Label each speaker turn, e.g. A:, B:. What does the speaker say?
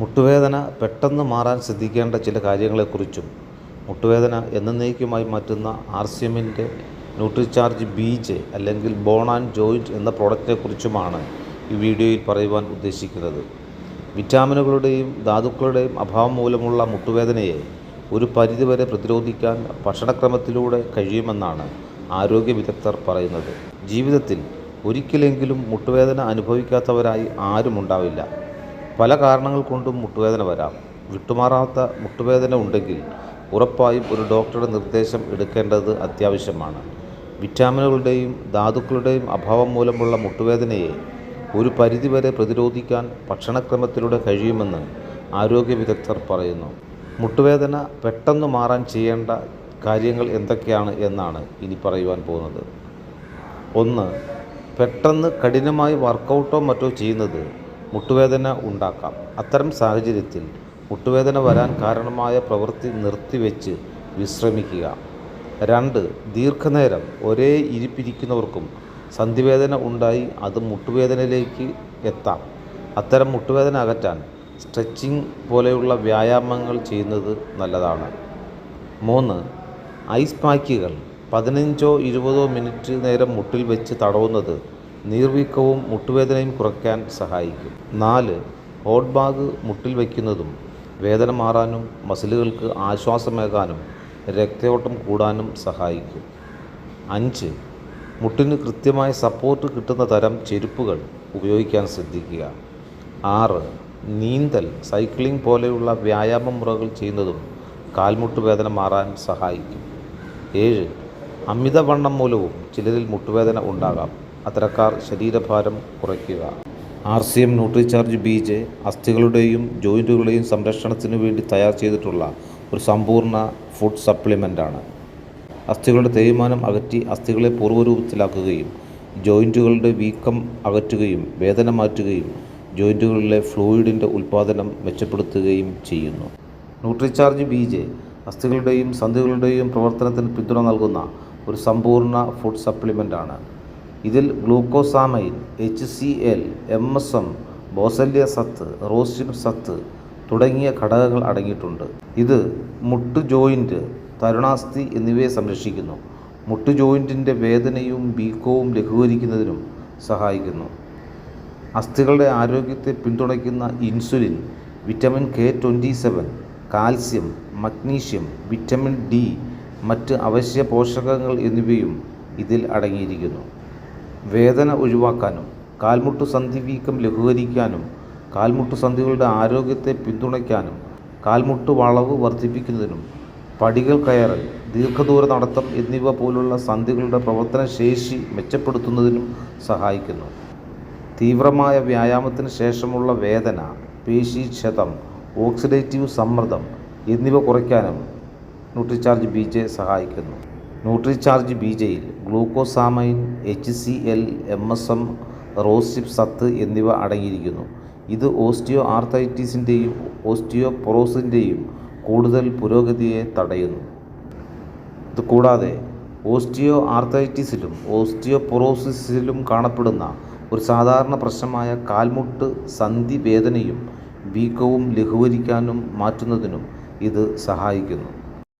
A: മുട്ടുവേദന പെട്ടെന്ന് മാറാൻ ശ്രദ്ധിക്കേണ്ട ചില കാര്യങ്ങളെക്കുറിച്ചും മുട്ടുവേദന എന്നേക്കുമായി മാറ്റുന്ന ആർ സി എമ്മിന്റെ ന്യൂട്രിചാർജ് ബി ജെ അല്ലെങ്കിൽ ബോൺ ആൻഡ് ജോയിന്റ് എന്ന പ്രോഡക്റ്റിനെക്കുറിച്ചുമാണ് ഈ വീഡിയോയിൽ പറയുവാൻ ഉദ്ദേശിക്കുന്നത്. വിറ്റാമിനുകളുടെയും ധാതുക്കളുടെയും അഭാവം മൂലമുള്ള മുട്ടുവേദനയെ ഒരു പരിധിവരെ പ്രതിരോധിക്കാൻ ഭക്ഷണക്രമത്തിലൂടെ കഴിയുമെന്നാണ് ആരോഗ്യ വിദഗ്ധർ പറയുന്നത്. ജീവിതത്തിൽ ഒരിക്കലെങ്കിലും മുട്ടുവേദന അനുഭവിക്കാത്തവരായി ആരുമുണ്ടാവില്ല. പല കാരണങ്ങൾ കൊണ്ടും മുട്ടുവേദന വരാം. വിട്ടുമാറാത്ത മുട്ടുവേദന ഉണ്ടെങ്കിൽ ഉറപ്പായും ഒരു ഡോക്ടറുടെ നിർദ്ദേശം എടുക്കേണ്ടത് അത്യാവശ്യമാണ്. വിറ്റാമിനുകളുടെയും ധാതുക്കളുടെയും അഭാവം മൂലമുള്ള മുട്ടുവേദനയെ ഒരു പരിധിവരെ പ്രതിരോധിക്കാൻ ഭക്ഷണക്രമത്തിലൂടെ കഴിയുമെന്ന് ആരോഗ്യ വിദഗ്ധർ പറയുന്നു. മുട്ടുവേദന പെട്ടെന്ന് മാറാൻ ചെയ്യേണ്ട കാര്യങ്ങൾ എന്തൊക്കെയാണ് എന്നാണ് ഇനി പറയുവാൻ പോകുന്നത്. ഒന്ന് പെട്ടെന്ന് കഠിനമായി വർക്കൗട്ടോ മറ്റോ ചെയ്യുന്നത് മുട്ടുവേദന ഉണ്ടാക്കാം. അത്തരം സാഹചര്യത്തിൽ മുട്ടുവേദന വരാൻ കാരണമായ പ്രവൃത്തി നിർത്തിവെച്ച് വിശ്രമിക്കുക. രണ്ട് ദീർഘനേരം ഒരേ ഇരിപ്പിരിക്കുന്നവർക്കും സന്ധിവേദന ഉണ്ടായി അത് മുട്ടുവേദനയിലേക്ക് എത്താം. അത്തരം മുട്ടുവേദന അകറ്റാൻ സ്ട്രെച്ചിങ് പോലെയുള്ള വ്യായാമങ്ങൾ ചെയ്യുന്നത് നല്ലതാണ്. മൂന്ന് ഐസ് പാക്കുകൾ പതിനഞ്ചോ ഇരുപതോ മിനിറ്റ് നേരം മുട്ടിൽ വെച്ച് തടവുന്നത് നീർവീക്കവും മുട്ടുവേദനയും കുറയ്ക്കാൻ സഹായിക്കും. നാല് ഹോട്ട് ബാഗ് മുട്ടിൽ വയ്ക്കുന്നതും വേദന മാറാനും മസിലുകൾക്ക് ആശ്വാസമേകാനും രക്തയോട്ടം കൂടാനും സഹായിക്കും. അഞ്ച് മുട്ടിന് കൃത്യമായ സപ്പോർട്ട് കിട്ടുന്ന തരം ചെരുപ്പുകൾ ഉപയോഗിക്കാൻ ശ്രദ്ധിക്കുക. ആറ് നീന്തൽ സൈക്ലിംഗ് പോലെയുള്ള വ്യായാമ മുറകൾ ചെയ്യുന്നതും കാൽമുട്ട് വേദന മാറാൻ സഹായിക്കും. ഏഴ് അമിതവണ്ണം മൂലവും ചിലരിൽ മുട്ടുവേദന ഉണ്ടാകാം. അത്തരക്കാർ ശരീരഭാരം കുറയ്ക്കുക. R C M Nutricharge B J അസ്ഥികളുടെയും ജോയിന്റുകളുടെയും സംരക്ഷണത്തിന് വേണ്ടി തയ്യാർ ചെയ്തിട്ടുള്ള ഒരു സമ്പൂർണ ഫുഡ് സപ്ലിമെന്റാണ് അസ്ഥികളുടെ തേയ്മാനം അകറ്റി അസ്ഥികളെ പൂർവരൂപത്തിലാക്കുകയും ജോയിന്റുകളുടെ വീക്കം അകറ്റുകയും വേദന മാറ്റുകയും ജോയിന്റുകളിലെ ഫ്ലൂയിഡിന്റെ ഉൽപ്പാദനം മെച്ചപ്പെടുത്തുകയും ചെയ്യുന്നു. ന്യൂട്രിചാർജ് ബി ജെ അസ്ഥികളുടെയും സന്ധികളുടെയും പ്രവർത്തനത്തിന് പിന്തുണ നൽകുന്ന ഒരു സമ്പൂർണ ഫുഡ് സപ്ലിമെന്റാണ് ഇതിൽ glucosamine H C L M S M boswellia സത്ത് റോസ്റ്റിൻ സത്ത് തുടങ്ങിയ ഘടകങ്ങൾ അടങ്ങിയിട്ടുണ്ട്. ഇത് മുട്ട് ജോയിന്റ് തരുണാസ്ഥി എന്നിവയെ സംരക്ഷിക്കുന്നു. മുട്ട് ജോയിന്റിന്റെ വേദനയും വീക്കവും ലഘൂകരിക്കുന്നതിനും സഹായിക്കുന്നു. അസ്ഥികളുടെ ആരോഗ്യത്തെ പിന്തുണയ്ക്കുന്ന insulin vitamin K twenty seven calcium magnesium vitamin D മറ്റ് അവശ്യ പോഷകങ്ങൾ എന്നിവയും ഇതിൽ അടങ്ങിയിരിക്കുന്നു. വേദന ഒഴിവാക്കാനും കാൽമുട്ടു സന്ധി വീക്കം ലഘൂകരിക്കാനും കാൽമുട്ടു സന്ധികളുടെ ആരോഗ്യത്തെ പിന്തുണയ്ക്കാനും കാൽമുട്ട് വളവ് വർദ്ധിപ്പിക്കുന്നതിനും പടികൾ കയറൽ ദീർഘദൂര നടത്തം എന്നിവ പോലുള്ള സന്ധികളുടെ പ്രവർത്തനശേഷി മെച്ചപ്പെടുത്തുന്നതിനും സഹായിക്കുന്നു. തീവ്രമായ വ്യായാമത്തിന് ശേഷമുള്ള വേദന പേശീക്ഷതം ഓക്സിഡേറ്റീവ് സമ്മർദ്ദം എന്നിവ കുറയ്ക്കാനും ന്യൂട്രിചാർജ് ബി ജെ സഹായിക്കുന്നു. Nutricharge B J glucosamine H C L M S M rosehip സത്ത് എന്നിവ അടങ്ങിയിരിക്കുന്നു. ഇത് ഓസ്റ്റിയോ ആർത്തൈറ്റിസിന്റെയും ഓസ്റ്റിയോ പൊറോസിന്റെയും കൂടുതൽ പുരോഗതിയെ തടയുന്നു. ഇത് കൂടാതെ ഓസ്റ്റിയോ ആർത്തൈറ്റിസിലും ഓസ്റ്റിയോ പൊറോസിസിലും കാണപ്പെടുന്ന ഒരു സാധാരണ പ്രശ്നമായ കാൽമുട്ട് സന്ധി വേദനയും വീക്കവും ലഘൂകരിക്കാനും മാറ്റുന്നതിനും ഇത് സഹായിക്കുന്നു.